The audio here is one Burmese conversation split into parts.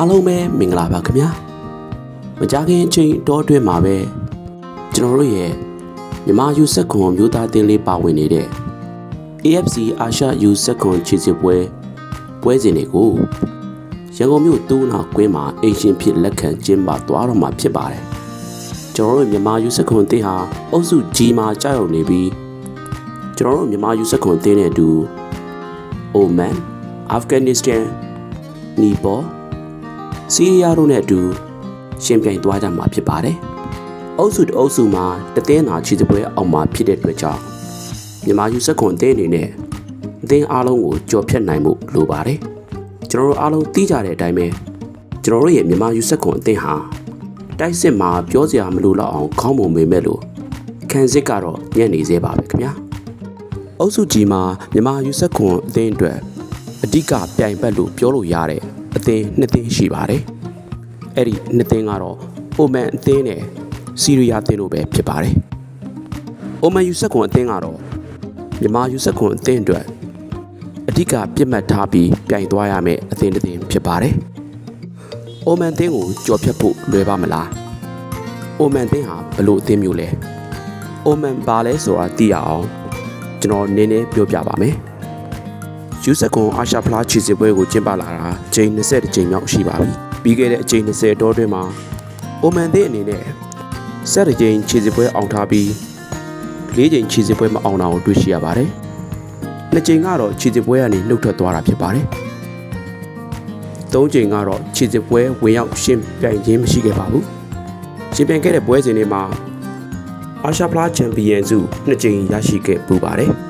အားလုံးပဲမင်္ဂလာပါခင်ဗျာမကြခင်အချိန်တောအတွင်းမှာပဲကျွန်တော်တို့ရဲ့မြမယူဆက်ခွန်မျိုးသားတင်းလေးပါဝင်နေတဲ့ AFC အာရှယူဆက်ခွန်ချစ်စစ်ပွဲပွဲစဉ်တွေကိုရန်ကုန်မြို့တူးနာကွင်းမှာအိမ်ရှင်ဖြစ်လက်ခံကျင်းပသွားတော့မှာဖြစ်ပါတယ်ကျွန်တော်တို့မြန်မာယူဆက်ခွန်တင်းဟာအုပ်စုကြီးမှာကြောက်ရွံ့နေပြီးကျွန်တော်တို့မြန်မာယူဆက်ခွန်တင်းနဲ့အတူအိုမန်အာဖဂန်နစ္စတန်နီပေါ စီးရီးယားတို့နဲ့အတူရှင်ပြိုင်သွားကြမှာဖြစ်ပါတယ်။အုပ်စုတအုပ်စုမှာတသင်းသာခြေစပွဲအောင်မှာဖြစ်တဲ့အတွက်ကြောင့်မြန်မာယူဆက်ခွန်အသင်းအနေနဲ့အသင်းအားလုံးကိုကြော်ဖြတ်နိုင်မှုလိုပါတယ်။ကျွန်တော်တို့အားလုံးသိကြတဲ့အတိုင်းပဲကျွန်တော်တို့ရဲ့မြန်မာယူဆက်ခွန်အသင်းဟာတိုက်စစ်မှာပြောစရာမလိုတော့အောင်ခေါင်းပုံပေမဲ့လို့ခံစစ်ကတော့ညံ့နေသေးပါပဲခင်ဗျာ။အုပ်စုကြီးမှာမြန်မာယူဆက်ခွန်အသင်းအတွက်အဓိကပြိုင်ပတ်လို့ပြောလို့ရတဲ့ အသင်းနှစ်သင်းရှိပါတယ်။အဲ့ဒီနှစ်သင်းကတော့အိုမန်အသင်းနဲ့စီးရီးယားအသင်းတို့ပဲဖြစ်ပါတယ်။အိုမန်ယူဆက်ခွန်အသင်းကတော့မြန်မာယူဆက်ခွန်အသင်းအတွက်အဓိကပြစ်မှတ်ထားပြီးပြိုင်သွားရမယ့်အသင်းတစ်သင်းဖြစ်ပါတယ်။အိုမန်အသင်းကိုကြော်ဖြတ်ဖို့လွယ်ပါမလား။အိုမန်အသင်းဟာဘလို့အသင်းမျိုးလဲ။အိုမန်ဘာလဲဆိုတာသိရအောင်ကျွန်တော်နည်းနည်းပြောပြပါမယ်။ ယူဆက်ကွန်အာရှဖလားခြေစစ်ပွဲကိုကျင်းပလာတာချိန်20ကြိမ်မြောက်ရှိပါပြီ။ပြီးခဲ့တဲ့အချိန်20တောအတွင်းမှာအိုမန်သင်းအနေနဲ့7ကြိမ်ခြေစစ်ပွဲအောင်ထားပြီး4ကြိမ်ခြေစစ်ပွဲမအောင်တာကိုတွေ့ရှိရပါတယ်။2ကြိမ်ကတော့ခြေစစ်ပွဲကနေနှုတ်ထွက်သွားတာဖြစ်ပါတယ်။3ကြိမ်ကတော့ခြေစစ်ပွဲဝင်ရောက်ရှင်းပြိုင်ခြင်းမရှိခဲ့ပါဘူး။ရှင်းပြိုင်ခဲ့တဲ့ပွဲစဉ်တွေမှာအာရှဖလားချန်ပီယံစု2ကြိမ်ရရှိခဲ့ပူပါတယ်။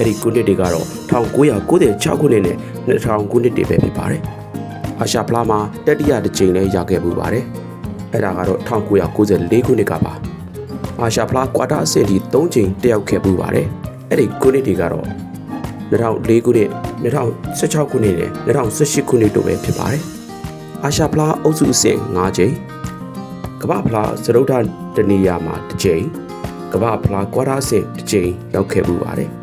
အဲ့ဒီခုနှစ်တွေကတော့1996ခုနှစ်နဲ့2000ခုနှစ်တွေပဲဖြစ်ပါတယ်။အာရှဖလားမှာတတိယတစ်ကြိမ်လည်းရခဲ့ပူပါတယ်။အဲ့ဒါကတော့1994ခုနှစ်ကပါ။အာရှဖလားကွာတာအဆင့်ဒီ3ကြိမ်တက်ရောက်ခဲ့ပူပါတယ်။အဲ့ဒီခုနှစ်တွေကတော့2004ခုနှစ်2016ခုနှစ်နဲ့2018ခုနှစ်တို့ပဲဖြစ်ပါတယ်။အာရှဖလားအုပ်စုအဆင့်5ကြိမ်ကမ္ဘာဖလားစရုဒ္ဓတနီယာမှာတစ်ကြိမ်ကမ္ဘာဖလားကွာတာအဆင့်တစ်ကြိမ်ရောက်ခဲ့ပူပါတယ်။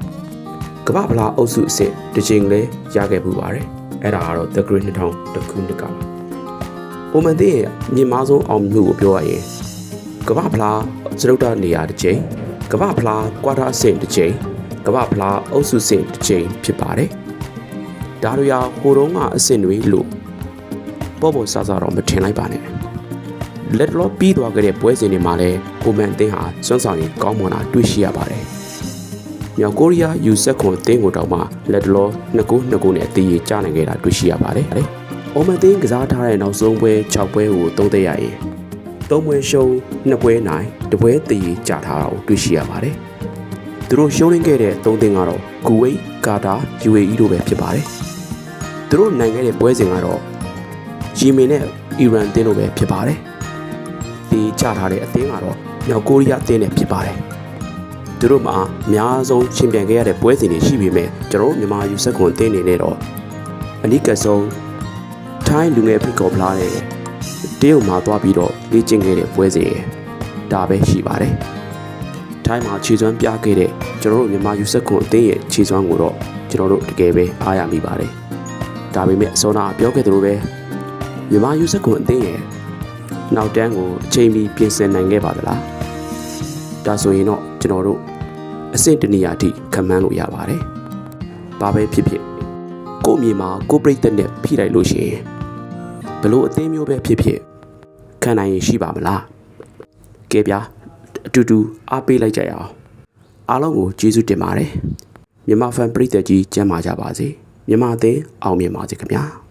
ကမ္ဘာဖလားအုပ်စုအဆင့်တစ်ချိန်လဲရခဲ့ပူပါတယ်အဲ့ဒါကတော့ The Great 2000တခုနှစ်ကပါအိုမန်သေးရဲ့မြင့်မားဆုံးအောင်မြင်မှုကိုပြောရရင်ကမ္ဘာဖလားစရုပ်တနေရာတစ်ချိန်ကမ္ဘာဖလားကွာတာအဆင့်တစ်ချိန်ကမ္ဘာဖလားအုပ်စုအဆင့်တစ်ချိန်ဖြစ်ပါတယ်ဒါတို့ရဟိုတုန်းကအဆင့်တွေလို့ပေါ်ပေါ်ဆဆတော့မထင်လိုက်ပါနဲ့လက်လောပြီးသွားခဲ့တဲ့ပွဲစဉ်တွေမှာလည်းကိုမန်အသင်းဟာစွမ်းဆောင်ရည်ကောင်းမွန်တာတွေ့ရှိရပါတယ်။ မြောက်ကိုရီးယားယူဆက်ခွန်အသင်းကိုတောင်မှလက်တလောနှစ်ကိုနှစ်ကိုနဲ့အသေးကြီးကြားနိုင်ခဲ့တာတွေ့ရှိရပါတယ်။အိုမန်သင်းကစားထားတဲ့နောက်ဆုံးပွဲ6ပွဲကိုသုံးသက်ရရင်3ပွဲရှုံး2ပွဲနိုင်တပွဲသေးကြီးကြားထားတာကိုတွေ့ရှိရပါတယ်။သူတို့ရှုံးရင်းခဲ့တဲ့3သင်းကတော့ကူဝိတ်ကာတာ UAE တို့ပဲဖြစ်ပါတယ်။သူတို့နိုင်ခဲ့တဲ့ပွဲစဉ်ကတော့ယီမင်နဲ့အီရန်အသင်းတို့ပဲဖြစ်ပါတယ်။ဒီကြားထားတဲ့အသင်းကတော့မြောက်ကိုရီးယားအသင်းနဲ့ဖြစ်ပါတယ်။ သူတို့မှာအများဆုံးရှင်ပြိုင်ခဲ့ရတဲ့ပွဲစဉ်တွေရှိပေမဲ့ကျွန်တော်တို့မြန်မာယူဆက်ခွန်အသင်းနေနဲ့တော့အနိကဆုံးထိုင်းလူငယ်ဖိတ်ခေါ်ဖလားတဲ့တရုတ်မှာသွားပြီးတော့လေ့ကျင့်ခဲ့တဲ့ပွဲစဉ်ဒါပဲရှိပါတယ်။ထိုင်းမှာခြေစွမ်းပြခဲ့တဲ့ကျွန်တော်တို့မြန်မာယူဆက်ခွန်အသင်းရဲ့ခြေစွမ်းကိုတော့ကျွန်တော်တို့တကယ်ပဲအားရမိပါတယ်။ဒါပေမဲ့အစောနာပြောခဲ့သလိုပဲမြန်မာယူဆက်ခွန်အသင်းရဲ့နောက်တန်းကိုအချိန်မီပြင်ဆင်နိုင်ခဲ့ပါသလား။ဒါဆိုရင်တော့ ကျွန်တော်တို့အဆင့်တနေရာအထိခံမှန်းလို့ရပါတယ်။ဘာပဲဖြစ်ဖြစ်ကို့အမြေမှာကို့ပြိတ်သက်နဲ့ဖိလိုက်လို့ရှိရင်ဘလို့အသေးမျိုးပဲဖြစ်ဖြစ်ခံနိုင်ရင်ရှိပါမလား။ကဲဗျာအတူတူအားပေးလိုက်ကြရအောင်။အားလုံးကိုကျေးဇူးတင်ပါတယ်။မြန်မာဖန်ပရိသတ်ကြီးကျမ်းမာကြပါစေ။မြန်မာအသင်းအောင်မြင်ပါစေခင်ဗျာ။